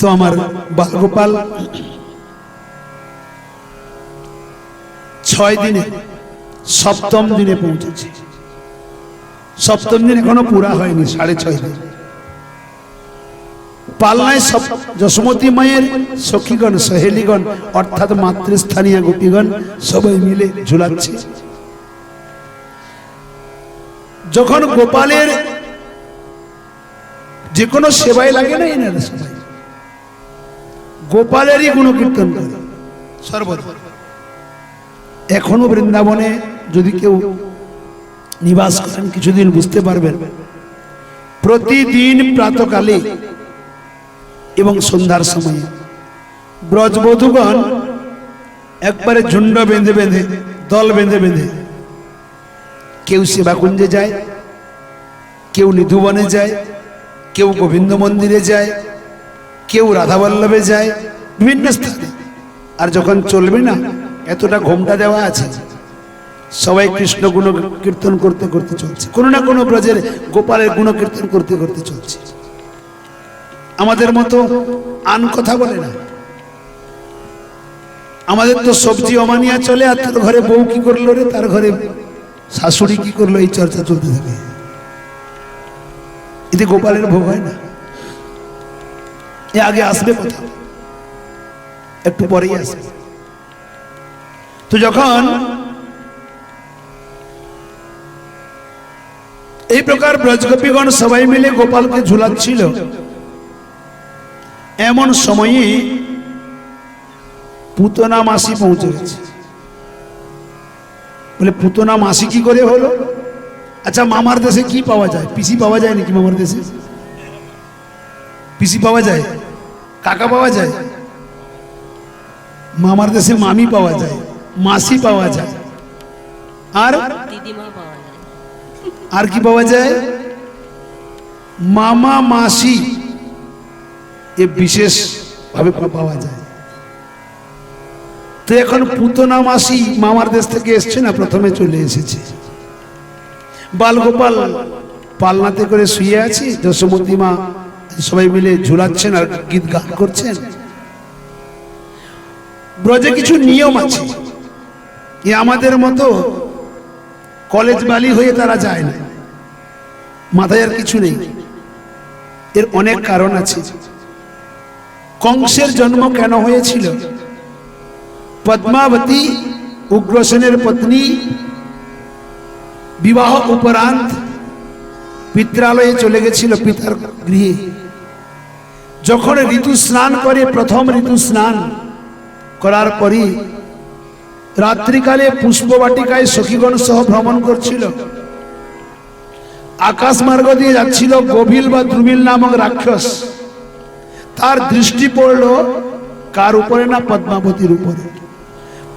তো আমার বালগোপাল ছয় দিনে, সপ্তম দিনে পৌঁছেছে। সপ্তম দিন এখনও পুরা হয়নি, সাড়ে ছয় দিন। পালনায় সব যশোমতী মায়ের সখীগণ, সহেলীগণ, অর্থাৎ মাতৃস্থানীয় গোপীগণ, সবাই মিলে ঝুলাচ্ছে। যখন গোপালের যে কোনো সেবায় লাগে না এনারা সবাই। গোপালেরই গুণকীর্তন করে। সর্বদা। এখনও বৃন্দাবনে যদি কেউ নিবাস করেন, কিছুদিন বুঝতে পারবেন। প্রতিদিন প্রাতকালে এবং সন্ধ্যার সময়ে ব্রজবধূগণ একবারে ঝুন্ড বেঁধে বেঁধে, দল বেঁধে বেঁধে কেউ সেবাকুঞ্জে যায়, কেউ নিধুবনে যায়, কেউ গোবিন্দ মন্দিরে যায় কেউ রাধাবল্লভে যায় বিভিন্ন স্থানে আর যখন চলবে না, এতটা ঘোমটা দেওয়া আছে। সবাই কৃষ্ণ গুণ কীর্তন করতে করতে চলছে। কোনো না কোনো ব্রজের গোপালের গুণ কীর্তন করতে করতে চলছে। আমাদের মতো আন কথা বলে না। আমাদের তো সবজি অমানিয়া চলে, আর তার ঘরে বউ কি করল রে? তার ঘরে শাশুড়ি কি করল? এই চর্চা চলতে থাকে। এতে গোপালের ভোগ হয় না। এ আগে আসবে কোথাও একটু পরেই আসবে। তো যখন এই প্রকার ব্রজগোপীগণ সবাই মিলে গোপালকে ঝুলাচ্ছিল, এমন সময়ে পুতনা মাসি পৌঁছে গেছে। বলে, পুতনা মাসি কি করে হলো? আচ্ছা মামার দেশে কি পাওয়া যায়? পিসি পাওয়া যায় নাকি মামার দেশে? পিসি পাওয়া যায় কাকা পাওয়া যায় মামার দেশে মামি পাওয়া যায় মাসি পাওয়া যায়। আর আর কি পাওয়া যায়? মামা মাসি এ বিশেষ ভাবে পাওয়া যায়। তো এখন পুতনা মাসি মামার দেশ থেকে এসছে না প্রথমে চলে এসেছে। বালগোপাল পালনাতে করে শুয়ে আছি যশোমতী মা সবাই মিলে ঝুলাচ্ছেন আর গীত গান করছেন। ব্রজে কিছু নিয়ম আছে। এ আমাদের মতো কলেজ বালি হয়ে তারা যায় না। মাথায় আর কিছু নেই। এর অনেক কারণ আছে। কংসের জন্ম কেন হয়েছিল? পদ্মাবতী উগ্রসেনের পত্নী বিবাহ উপরান্ত পিত্রালয়ে চলে গেছিল পিতার গৃহে। যখন ঋতু স্নান করে, প্রথম ঋতু স্নান করার পরই রাত্রিকালে পুষ্পবাটিকায় সখীগণ সহ ভ্রমণ করছিল। আকাশ মার্গ দিয়ে যাচ্ছিল গভীল বা দ্রুমিল নামক রাক্ষস। তার দৃষ্টি পড়ল কার উপরে না পদ্মাবতীর উপরে।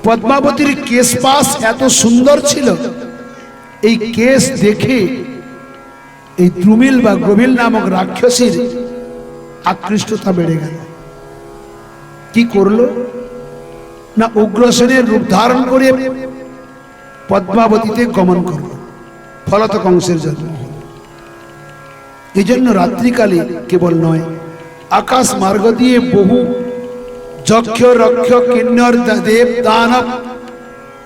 পদ্মাবতীর কেশপাস এত সুন্দর ছিল, এই কেশ দেখে এই দ্রুমিল বা গভীল নামক রাক্ষসীর আকৃষ্টতা বেড়ে গেল। কি করল? না উগ্রসেনের রূপ ধারণ করে পদ্মাবতীতে গমন করল। ফলত কংসের জন্ম এই জন্য রাত্রিকালে কেবল নয়, আকাশ মার্গ দিয়ে বহু যক্ষ, রক্ষ, কিন্নর, দেব, দানব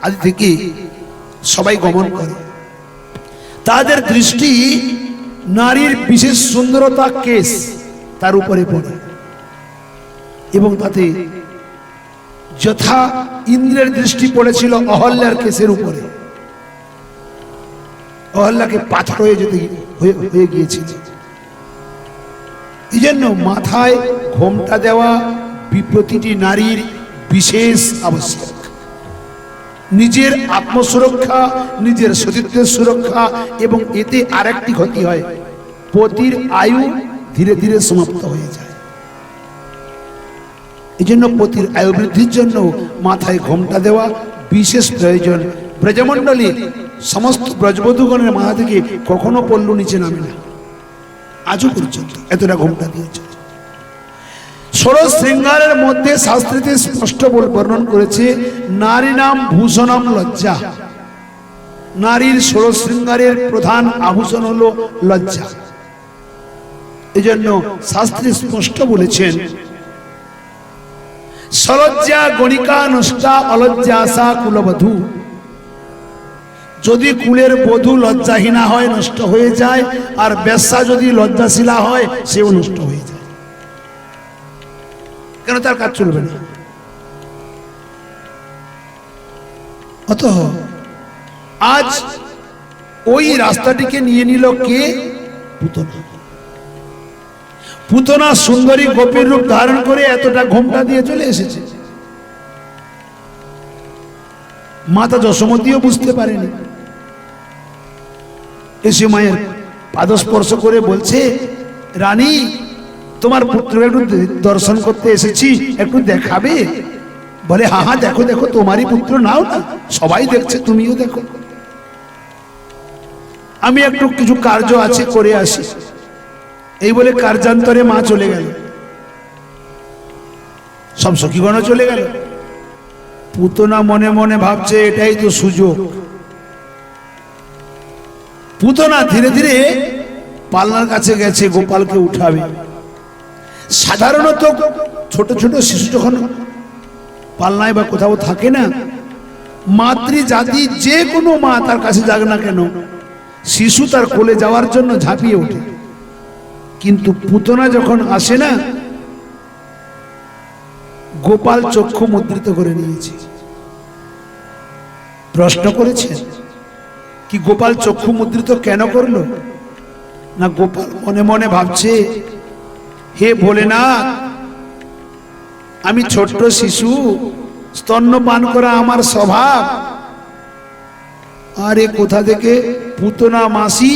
আদি থেকে সবাই গমন করে। তাদের দৃষ্টি নারীর বিশেষ সুন্দরতা কেশ তার উপরে পড়ে। এবং তাতে যথা ইন্দ্রের দৃষ্টি পড়েছিল অহল্যার কেসের উপরে। অহল্যাকে পাথর হয়ে যেতে হয়ে গিয়েছিল। এই জন্য মাথায় ঘোমটা দেওয়া প্রতিটি নারীর বিশেষ আবশ্যক। নিজের আত্মসুরক্ষা, নিজের সতীত্বের সুরক্ষা এবং এতে আরেকটি ক্ষতি হয়। পতির আয়ু ধীরে ধীরে সমাপ্ত হয়ে যায়। এই জন্য পতির আয়ু বৃদ্ধির জন্য মাথায় ঘোমটা দেওয়া বিশেষ প্রয়োজন। ব্রজমণ্ডলী সমস্ত ব্রজবধূগণের মাথা থেকে কখনো পল্লু নিচে নামে না। আজও পর্যন্ত এতটা ঘোমটা দিয়েছে। ষোড়শ শৃঙ্গারের মধ্যে শাস্ত্রীতে স্পষ্ট বর্ণন করেছে, নারী নাম ভূষণম লজ্জা। নারীর ষোড়শ শৃঙ্গারের প্রধান আভূষণ হল লজ্জা। এই জন্য শাস্ত্রী স্পষ্ট বলেছেন, সলজ্জা গণিকা নষ্টা অলজ্জা আশা কুলবধূ। যদি কুলের বধূ লজ্জাহীনা হয়, নষ্ট হয়ে যায়, আর বেশ্যা যদি লজ্জাশীলা হয়, সেও নষ্ট হয়ে যায়। কেন তার কাজ চলবে না? অত আজ ওই রাস্তাটিকে নিয়ে নিল কে? পুতনা। পুতনা সুন্দরী গোপীর রূপ ধারণ করে এতটা ঘোমটা দিয়ে চলে এসেছে। মাতা যশোমতীও বুঝতে পারেনি। এসে মায়ের পাদস্পর্শ করে বলছে, রানী তোমার পুত্র একটু দর্শন করতে এসেছি, একটু দেখাবে। বলে, হা হা, দেখো দেখো, তোমারই পুত্র নাও না। সবাই দেখছে, তুমিও দেখো। আমি একটু কিছু কার্য আছে, করে আসি। এই বলে কার্যান্তরে মা চলে গেল। সব সখীগণ চলে গেল। পুতনা মনে মনে ভাবছে, এটাই তো সুযোগ। পুতনা ধীরে ধীরে পালনার কাছে গেছে, গোপালকে উঠাবে। সাধারণত ছোট ছোট শিশু যখন পালনায় বা কোথাও থাকে না মাতৃ জাতি যে কোনো মা তার কাছে যাক না কেন, শিশু তার কোলে যাওয়ার জন্য ঝাঁপিয়ে ওঠে। কিন্তু পুতনা যখন আসে না, গোপাল চক্ষু মুদ্রিত করে নিয়েছে। প্রশ্ন করেছেন কি গোপাল চক্ষু মুদ্রিত কেন করল? না গোপাল মনে মনে ভাবছে হে ভোলেনাথ, আমি ছোট্ট শিশু স্তন্য পান করা আমার স্বভাব। আরে কোথা থেকে পুতনা মাসি,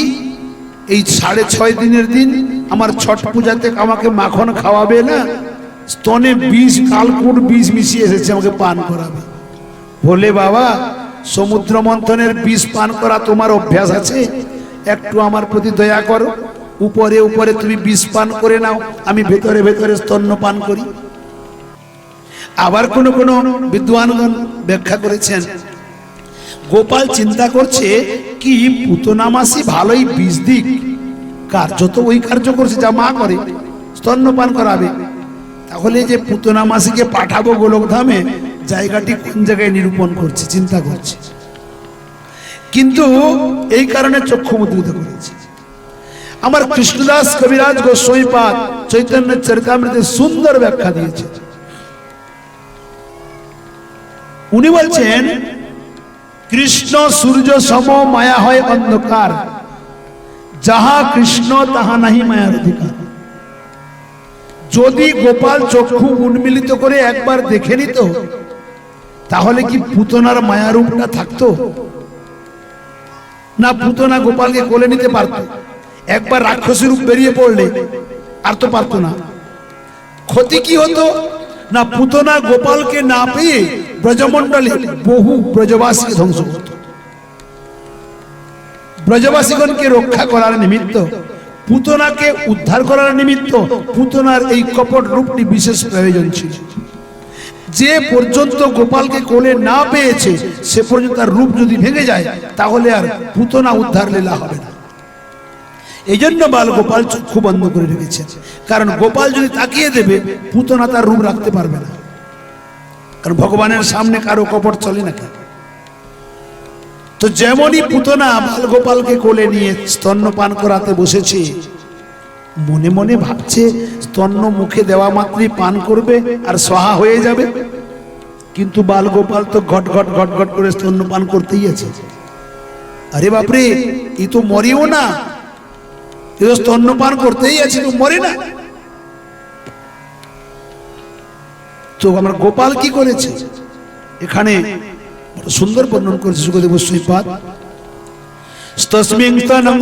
এই সাড়ে ছয় দিনের দিন আমার ছট পূজাতে আমাকে মাখন খাওয়াবে না? স্তনে বিষ, কালকুট বিষ মিশিয়ে এসেছে, আমাকে পান করাবে। বলে বাবা, সমুদ্র মন্থনের বিষ পান করা তোমার অভ্যাস আছে? একটু আমার প্রতি দয়া করো। উপরে উপরে তুমি বিষ পান করে নাও। আমি ভেতরে ভেতরে স্তন্য পান করি। আবার কোন কোন বিদ্বানগণ ব্যাখ্যা করেছেন, গোপাল চিন্তা করছে, কি পুতনামাসি ভালোই বীজ দিক। কার্য তো ওই কার্য করছে, যা মা করে স্তন্যপান করাবে। তাহলে যে পুতনা মাসিকে পাঠাবো গোলকধামে, জায়গাটি কোন জায়গায় নিরূপণ করছে? চিন্তা করছে। কিন্তু এই কারণে চক্ষু মুদ্রিত করেছে। আমার কৃষ্ণদাস কবিরাজ গোস্বইপাদ চৈতন্য চরিতামৃতে সুন্দর ব্যাখ্যা দিয়েছে। উনি বলছেন, কৃষ্ণ, সূর্য, সম, মায়া হয় অন্ধকার। যাহা কৃষ্ণ, তাহা নাহি মায়ার অধিকার। যদি গোপাল চক্ষু উন্মিলিত করে একবার দেখে নিত, তাহলে কি পুতনার মায়ারূপটা থাকতো? না পুতনা গোপালকে কোলে নিতে পারত? একবার রাক্ষসী রূপ বেরিয়ে পড়লে আর তো পারতো না। ক্ষতি কি হতো? না, পুতনা গোপালকে না পেয়ে ব্রজমণ্ডলে বহু ব্রজবাসীকে ধ্বংস করত। ব্রজবাসীগণকে রক্ষা করার নিমিত্ত, পুতনাকে উদ্ধার করার নিমিত্ত পুতনার এই কপট রূপটি বিশেষ প্রয়োজন ছিল। যে পর্যন্ত গোপালকে কোলে না পেয়েছে, সে পর্যন্ত তার রূপ যদি ভেঙে যায়, তাহলে আর পুতনা উদ্ধার লীলা হবে না। এই জন্য বাল গোপাল চক্ষু বন্ধ করে রেখেছেন। কারণ গোপাল যদি তাকিয়ে দেবে, পুতনা তার রূপ রাখতে পারবে না। কারণ ভগবানের সামনে কারও কপট চলে না তো যেমনই পুতনা বাল গোপালকে কোলে নিয়ে স্তন্য পান করাতে বসেছে, মনে মনে ভাবছে স্তন্য মুখে দেওয়া মাত্রই পান করবে আর সহা হয়ে যাবে। কিন্তু বাল গোপাল তো ঘট ঘট ঘট ঘট করে স্তন্য পান করতেই আছে। আরে বাপরে ই তো মরিও না এ তো স্তন্য পান করতেই আছে তো, মরে না। তো আমার গোপাল কি করেছে? এখানে সুন্দর বর্ণন করেছে সুখদেব শ্রীপাদ। তস্মিং স্তনম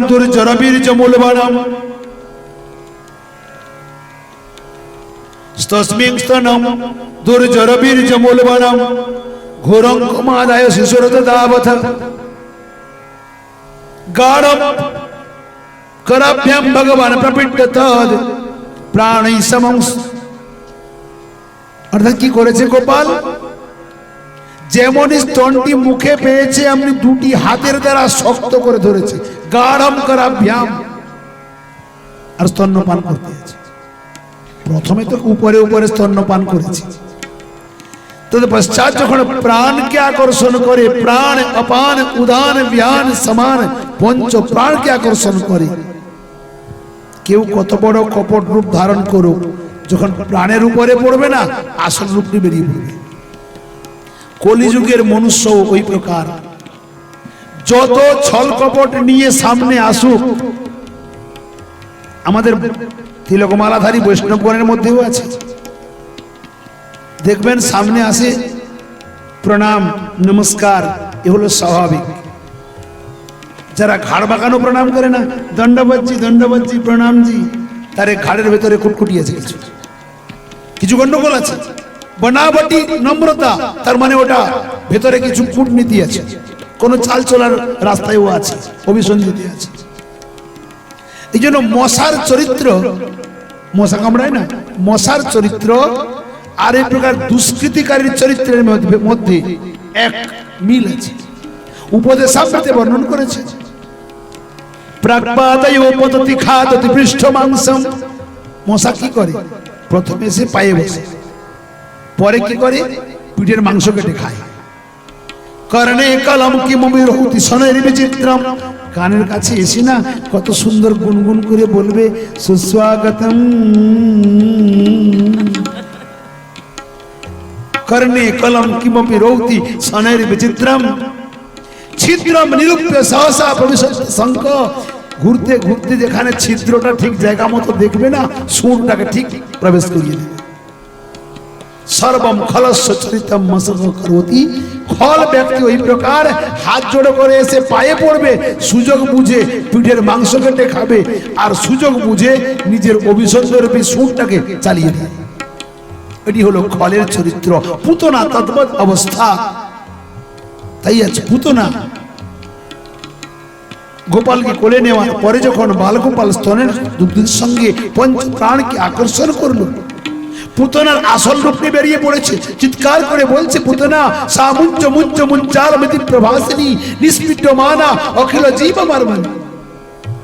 শিশুরত গাঢ়ম कराभ्याम भगवान प्रपिट्ट तद প্রাণী সমং অর্থাৎ কি করেছে গোপাল যেমন স্তনটি মুখে পেয়েছে আপনি দুটি হাতের দ্বারা শক্ত করে ধরেছে গাঢ়ম করাভ্যাম আর স্তন্যপান করতে আছে প্রথমে তো উপরে উপরে স্তন্যপান করেছে তৎপশ্চাৎ যখন প্রাণকে আকর্ষণ করে প্রাণ অপান উদান বিয়ান সমান পঞ্চ প্রাণকে আকর্ষণ করে কেউ কত বড় কপট রূপ ধারণ করুক, যখন প্রাণের উপরে পড়বে না, আসল রূপটি বেরিয়ে পড়বে। কলিযুগের মনুষ্য ওই প্রকার। যত ছল কপট নিয়ে সামনে আসুক, আমাদের তিলকমালাধারী বৈষ্ণবগণের মধ্যেও আছে। দেখবেন সামনে আসে প্রণাম, নমস্কার, এ হলো স্বাভাবিক। যারা ঘাড় বাঁকানো প্রণাম করে না, দণ্ডবজ্জি দণ্ডবজ্জি, প্রণামজি, তারে ঘাড়ের ভেতরে কুটকুটি আছে কিছু কিছু গন্ডগোল আছে? বনাবটি নম্রতা, তার মানে ওটা ভেতরে কিছু কূটনীতি আছে। কোন চাল চলার রাস্তায়ও আছে, অভিসন্ধিতি আছে। এই জন্য মশার চরিত্র, মশা কামড়ায় না, মশার চরিত্র আর এই প্রকার দুষ্কৃতিকারীর চরিত্রের মধ্যে- এক মিল আছে। উপদেশামৃতে বর্ণন করেছে। মশা কি করে? প্রথমে সে পায়ে বসে। পরে কি করে? পিঠের মাংস কেটে খায়। কানের কাছে না কত সুন্দর গুনগুন করে বলবে কর্ণে কলম কিমপি রৌতি সনের বিচিত্রম। ছিদ্রম নিরূপ্য সহসা ঘুরতে ঘুরতে যেখানে ছিদ্রটা ঠিক জায়গা মতো দেখবে না, সুরটাকে ঠিক প্রবেশ করিয়ে দেবে। সর্বম খলস্য চরিতম করতি। খল ব্যক্তি ওই প্রকার হাত জোড়ো করে এসে পায়ে পড়বে, সুযোগ বুঝে পিঠের মাংস কেটে খাবে, আর সুযোগ বুঝে নিজের অভিসন্দরূপী সুরটাকে চালিয়ে দেয় এটি হলো খলের চরিত্র। পুতনা তদ্বৎ অবস্থা। তাই আছে পুতনা গোপালকে কোলে নেওয়ার পরে যখন বালগোপাল স্তনের দুগ্ধের সঙ্গে পঞ্চ প্রাণকে আকর্ষণ করল, পুতনার আসল রূপে বেরিয়ে পড়েছে। চিৎকার করে বলছে, পুতনা সামুঞ্চ মুঞ্চ মুঞ্চার মিতি প্রভাসিনী নিষ্পিট মানা, অখিল জীব আমার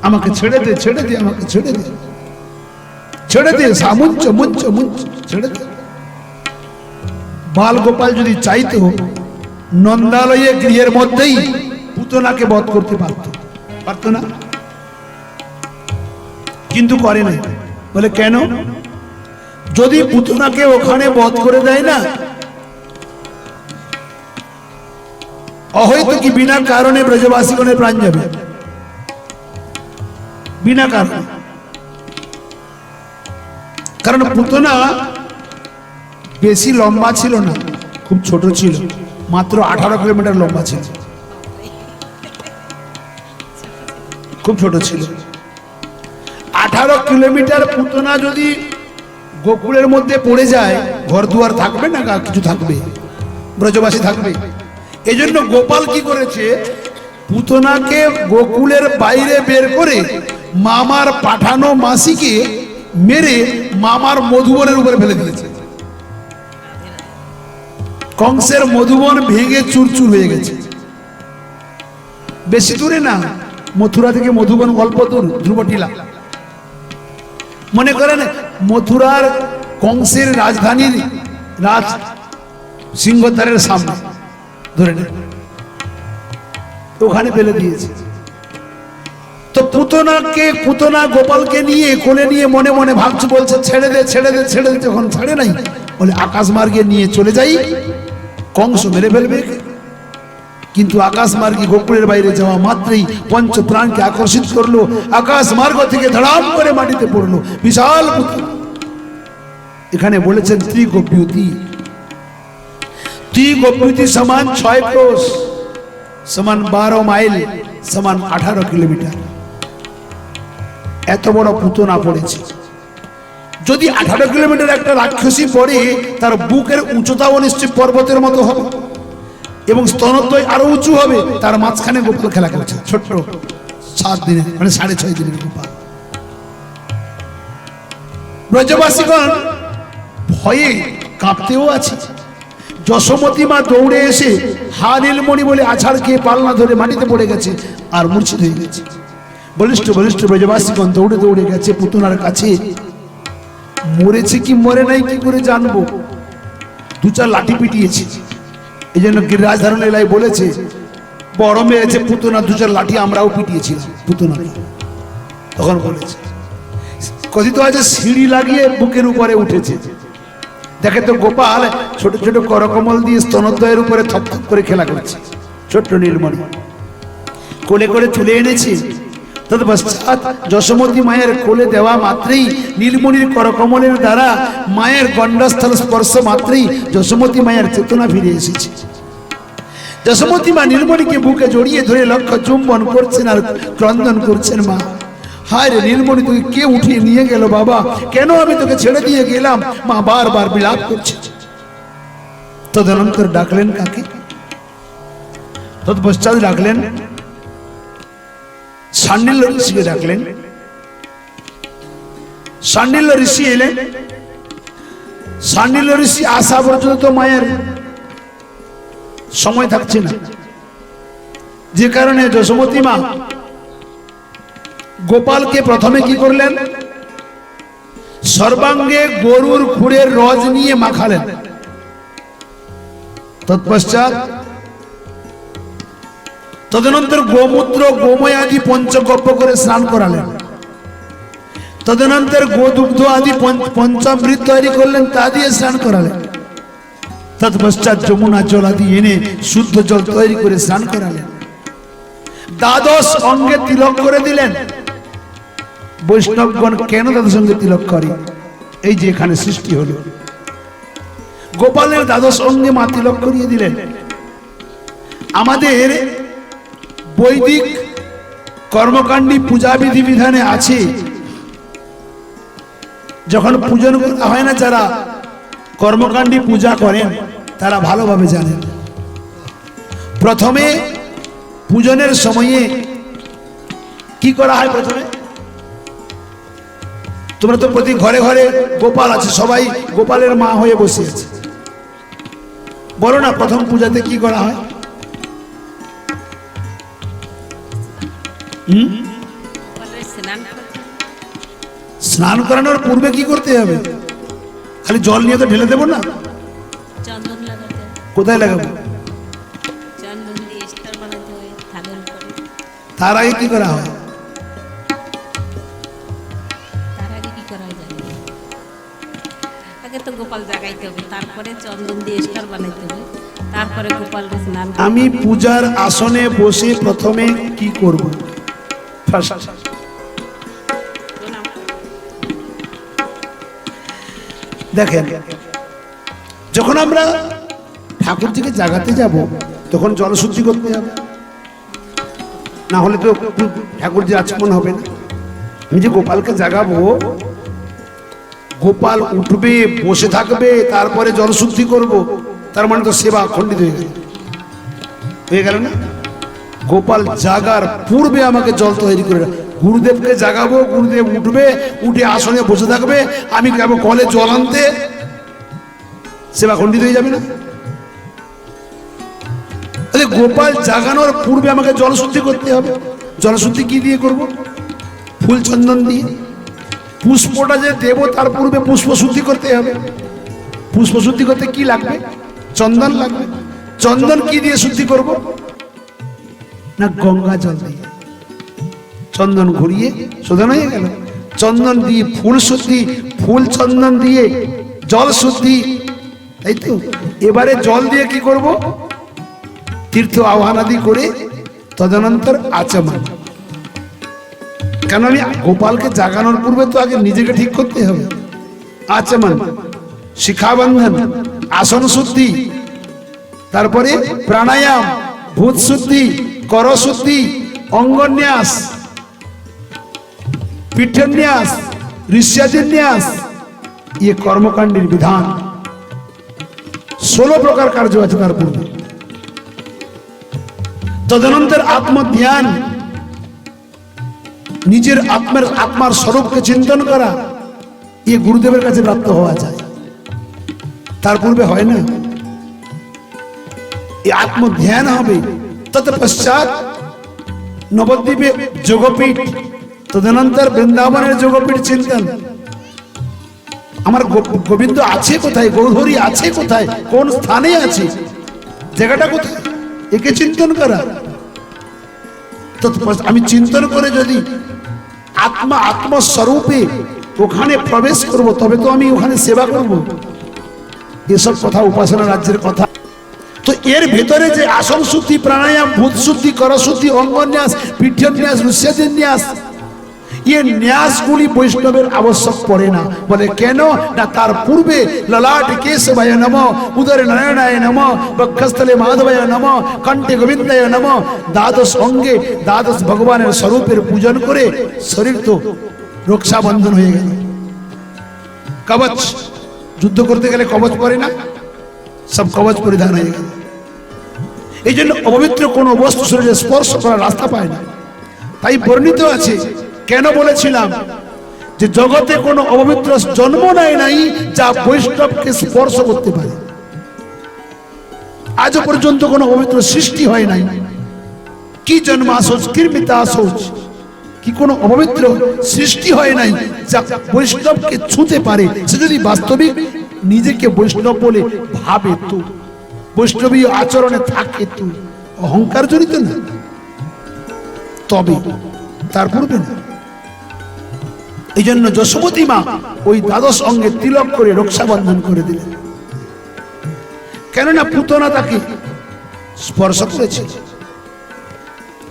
আমাকে ছেড়ে দে ছেড়ে দে, আমাকে ছেড়ে দে। ছেড়ে দে সামুঞ্চ মুঞ্চ মুঞ্চ ছেড়ে দে। বাল গোপাল যদি চাইতো, নন্দালয়ে গৃহের মধ্যেই পুতনাকে বধ করতে পারত। পারত না। কিন্তু করে নাই। বলে, কেন? যদি পুতনাকে ওখানে বধ করে দেয় না, অহৈত কি বিনা কারণে ব্রজবাসীগণের প্রাণ যাবে? বিনা কারণে। কারণ পুতনা বেশি লম্বা ছিল না, খুব ছোট ছিল, মাত্র আঠারো কিলোমিটার লম্বা ছিল। খুব ছোট ছিল। আঠারো কিলোমিটার পুতনা যদি গোকুলের মধ্যে পড়ে যায় ঘর দুয়ার থাকবে না কিছু থাকবে? ব্রজবাসী থাকবে। এই জন্য গোপাল কি করেছে? পুতনাকে গোকুলের বাইরে বের করে মামার পাঠানো মাসিকে মেরে মামার মধুবনের উপরে ফেলে দিয়েছে। কংসের মধুবন ভেঙে চুরচুর হয়ে গেছে। বেশি দূরে না। মথুরা থেকে মধুবন অল্প দূর ধ্রুবটিলা। মনে করেন মথুরার কংসের রাজধানীর রাজ সিংহদ্বারের সামনে। ধরে নেন ওখানে ফেলে দিয়েছে। তো পুতনাকে, পুতনা গোপালকে নিয়ে কোলে নিয়ে মনে মনে ভাবছে, বলছে, ছেড়ে দে ছেড়ে দে ছেড়ে দে যখন ছাড়ে নাই। বলে আকাশ মার্গে নিয়ে চলে যাই। কংস মেরে ফেলবে। কিন্তু আকাশ মার্গে গোকুলের বাইরে যাওয়া মাত্রই পঞ্চ প্রাণকে আকর্ষিত করল। আকাশ মার্গ থেকে ধড়াম করে মাটিতে পড়ল। বিশাল এখানে বলেছেন ত্রিগোপ্যুতি ত্রিগোপ্যুতি সমান ছয় ক্রোশ সমান বারো মাইল, সমান আঠারো কিলোমিটার। এত বড় পুতনা পড়েছে। যদি আঠারো কিলোমিটার একটা রাক্ষসী পড়ে, তার বুকের উচ্চতাও নিশ্চয় পর্বতের মতো হবে। এবং স্তনদ্বয় আরও উঁচু হবে, তার মাঝখানে গোপাল খেলা করছে। ছোট্ট সাত দিনে মানে সাড়ে ছয় দিনের গোপাল। ব্রজবাসীগণ ভয়ে কাঁপতেও আছে। যশোমতী মা দৌড়ে এসে হা নীলমণি বলে আছাড় খেয়ে পালনা ধরে মাটিতে পড়ে গেছে আর মূর্ছিত হয়ে গেছে। বলিষ্ঠ বলিষ্ঠ ব্রজবাসীগণ দৌড়ে দৌড়ে গেছে পুতুনার কাছে। মরেছে কি মরে নাই কি করে জানব? দু চার লাঠি পিটিয়েছি। এই জন্য গিরিরাজ ধারণ এলাই বলেছে, বড় মেরেছে পুতনা দু চার লাঠি আমরাও পিটিয়েছিলাম পুতনাকে তখন বলেছে, কথিত আছে, সিঁড়ি লাগিয়ে বুকের উপরে উঠেছে। দেখে তো গোপাল ছোট ছোট করকমল দিয়ে স্তনদ্বয়ের উপরে থপথপ করে খেলা করছে, ছোট্ট নীলমণি। কোলে করে তুলে এনেছে তৎপশ্চাৎ যশোমতী মায়ের কোলে দেওয়া মাত্রেই নীলমণির করকমলের দ্বারা মায়ের গণ্ডস্থল স্পর্শ মাত্রেই যশোমতী মায়ের চেতনা ফিরে এসেছে। যশোমতী মা নীলমণিকে বুকে জড়িয়ে ধরে লক্ষ্য চুম্বন করছেন আর ক্রন্দন করছেন মা। হায় রে নীলমণি, তুই কে উঠিয়ে নিয়ে গেল বাবা? কেন আমি তোকে ছেড়ে দিয়ে গেলাম? মা বারবার বিলাপ করছে। তদনন্তর ডাকলেন কাকে? তৎপশ্চাৎ ডাকলেন ঋষিকে ডাকলেন। ঋষি এলেন। ঋষি আসা পর্যন্ত মায়ের সময় থাকছে না। যে কারণে যশোমতী মা গোপালকে প্রথমে কি করলেন? সর্বাঙ্গে গরুর খুঁড়ের রজ নিয়ে মাখালেন। তৎপশ্চাৎ তদনন্তর গোমূত্র গোময় আদি পঞ্চগব্য করে স্নান করালেন। তদনন্তর গোদুগ্ধ আদি পঞ্চামৃত তৈরি করলেন, তা দিয়ে স্নান করালেন। তৎপশ্চাৎ যমুনা জল আদি এনে শুদ্ধ জল তৈরি করে স্নান করালেন। দ্বাদশ অঙ্গে তিলক করে দিলেন। বৈষ্ণবগণ কেন তাদের সঙ্গে তিলক করে? এই যে এখানে সৃষ্টি হলো। গোপালের দ্বাদশ অঙ্গে মা তিলক করিয়ে দিলেন। আমাদের বৈদিক কর্মকাণ্ডী পূজা বিধি বিধানে আছে। যখন পূজন হয় না যারা, কর্মকাণ্ডী পূজা করেন, তারা ভালোভাবে জানেন। প্রথমে পূজনের সময়ে কি করা হয় প্রথমে? তোমরা তো প্রতি ঘরে ঘরে গোপাল আছে, সবাই গোপালের মা হয়ে বসে আছে। বলো না প্রথম পূজাতে কি করা হয়? স্নান করানোর পূর্বে কি করতে হবে? খালি জল নিয়ে তো ঢেলে দেবো না। কোথায় লাগাবো? তার আগে কি করা হয়? আগে তো গোপাল জাগাইতে হবে তারপরে চন্দন দিয়ে স্টার বানাইতে হবে। তারপরে গোপালকে স্নান আমি পূজার আসনে বসে প্রথমে কি করব? ফার্স্ট দেখেন, যখন আমরা ঠাকুরজিকে জাগাতে যাব, তখন জলশুদ্ধি করতে হবে। না হলে তো ঠাকুরজি আচমন হবে না। আমি যে গোপালকে জাগাবো, গোপাল উঠবে, বসে থাকবে, তারপরে জলশুদ্ধি করব, তার মানে তো সেবা খণ্ডিত হয়ে গেল। হয়ে গেল না? গোপাল জাগার পূর্বে আমাকে জল তৈরি করে গুরুদেবকে জাগাবো, গুরুদেব উঠবে, উঠে আসনে বসে থাকবে, আমি যাব কলে জল আনতে। সেবা খণ্ডিত হয়ে যাবে না? গোপাল জাগানোর পূর্বে আমাকে জলশুদ্ধি করতে হবে। জলশুদ্ধি কি দিয়ে করব? ফুল চন্দন দিয়ে। পুষ্পটা যে দেবো, তার পূর্বে পুষ্প শুদ্ধি করতে হবে। পুষ্প শুদ্ধি করতে কি লাগবে? চন্দন লাগবে। চন্দন কি দিয়ে শুদ্ধি করব? না গঙ্গা জল দিয়ে। চন্দন ঘুরিয়ে শোধন হয়ে গেল। চন্দন দিয়ে ফুল শুদ্ধি, ফুল চন্দন দিয়ে জল শুদ্ধি। তাই তো, এবারে জল দিয়ে কি করব? তীর্থ আহ্বানাদি করে তদনন্তর আচমন। কেন আমি গোপালকে জাগানোর পূর্বে তো আগে নিজেকে ঠিক করতে হবে। আচমন, শিখাবন্ধন, আসন শুদ্ধি, তারপরে প্রাণায়াম, ভূত শুদ্ধি কর শুদ্ধি অঙ্গন্যাস ঋষ্যাদিন্যাস ইয়ে কর্মকাণ্ডের বিধান। ষোলো প্রকার কার্য আছে তার পূর্বে। তদনন্তর আত্মধ্যান, নিজের আত্মার আত্মার স্বরূপকে চিন্তন করা, এ গুরুদেবের কাছে প্রাপ্ত হওয়া যায়। তার পূর্বে হয় না। এই আত্মধ্যান হবে। তৎপশ্চাৎ নবদ্বীপে যোগপীঠ, তদনন্তর বৃন্দাবনের যোগপীঠ চিন্তন। আমার গোবিন্দ আছে কোথায়? গৌধরী আছে কোথায়? কোন স্থানে আছে? জায়গাটা কোথায়? একে চিন্তন করা। আমি চিন্তন করে যদি আত্মা আত্মস্বরূপে ওখানে প্রবেশ করব, তবে তো আমি ওখানে সেবা করব। এসব কথা উপাসনা রাজ্যের কথা। তো এর ভেতরে যে আসন শুদ্ধি প্রাণায়াম, ভূত শুদ্ধি করশুদ্ধি অঙ্গন্যাস পিঠন্যাস ন্যাস ইয়ে ন্যাসগুলি বৈষ্ণবের আবশ্যক পড়ে না। বলে কেন? না তার পূর্বে ললাট কেশবায় নম, উদরে নারায়ণায় নম, বক্ষস্থলে মাধবায় নম, কণ্ঠে গোবিন্দায় নম, দ্বাদশ অঙ্গে দ্বাদশ ভগবানের স্বরূপের পূজন করে শরীর তো রক্ষাবন্ধন হয়ে গেল। কবচ, যুদ্ধ করতে গেলে কবচ পরে না? সব কবচ পরিধান হয়ে গেল। এই জন্য অপবিত্র কোনো বস্তু শরীরে স্পর্শ করার রাস্তা পায় না। তাই বর্ণিত আছে, কেন বলেছিলাম যে জগতে কোনো অপবিত্র জন্ম নেয় নাই যা বৈষ্ণবকে স্পর্শ করতে পারে। আজও পর্যন্ত কোনো অপবিত্র সৃষ্টি হয় নাই। কি জন্ম আসোচ কীর্মিতা আসোচ কি কোনো অপবিত্র সৃষ্টি হয় নাই যা বৈষ্ণবকে ছুঁতে পারে। সে যদি বাস্তবিক নিজেকে বৈষ্ণব বলে ভাবে তো বৈষ্ণবীয় আচরণে থাকে তো অহংকার জড়িত না। তবে তার পূর্বে না। এই জন্য যশোমতী মা ওই দ্বাদশ অঙ্গে তিলক করে রক্ষাবন্ধন করে দিলেন। কেননা পুতনা তাকে স্পর্শ করেছে।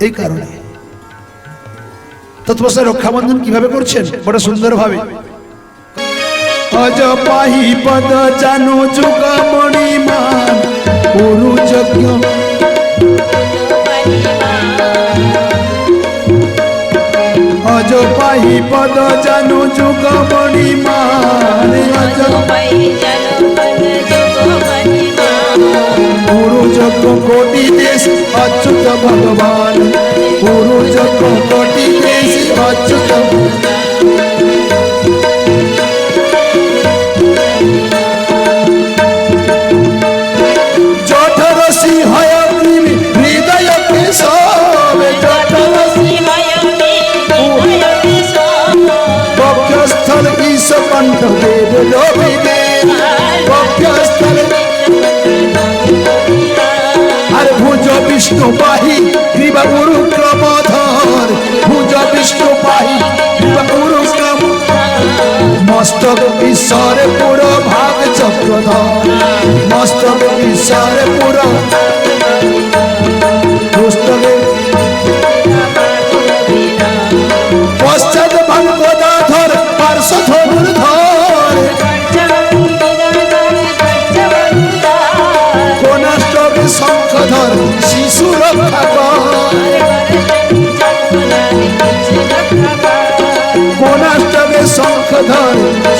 এই কারণে তৎপশ্চাৎ রক্ষাবন্ধন কীভাবে করছেন? বড় সুন্দর ভাবে অজ পাহি পদ জানো যুগ মণিমান পুরু যজ্ঞ অজ পাহি পদ জানো যুগ মণিমান অজ পুরু যজ্ঞ কোটি দেশ অচ্যুত ভগবান পুরু যজ্ঞ কোটি দেশ অচ্যুত জঠরসি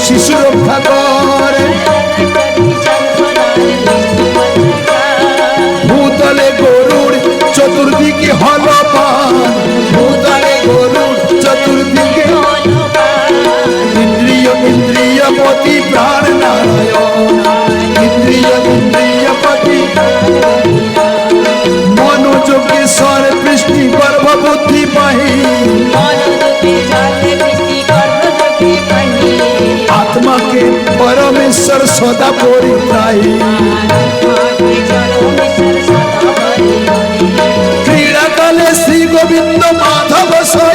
শিশু রক্ষা পরমেশ্বর সদা পরিত্রাই। ক্রীড়াকালে শ্রী গোবিন্দ মাধব শয়নে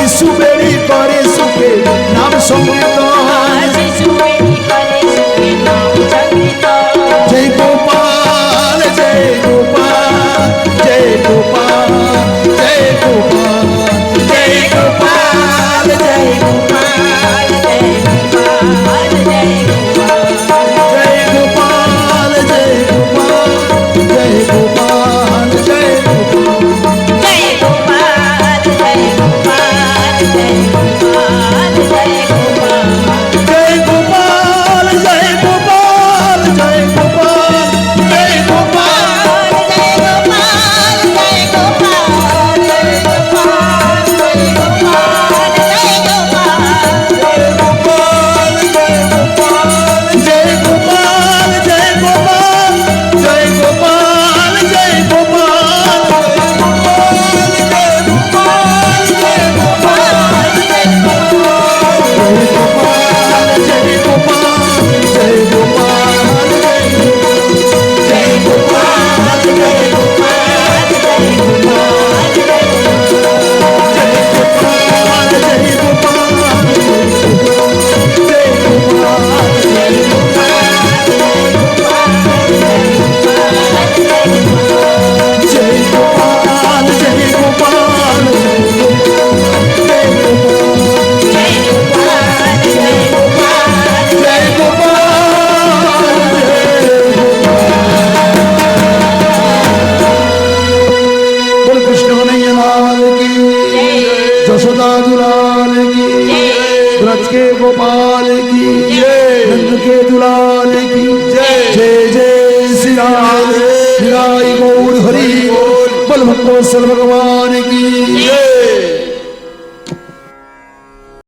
শিশু বেড়ি করে সুখে নাম সমৃত জয় গোপাল জয় গোপাল জয় গোপাল জয় গোপাল।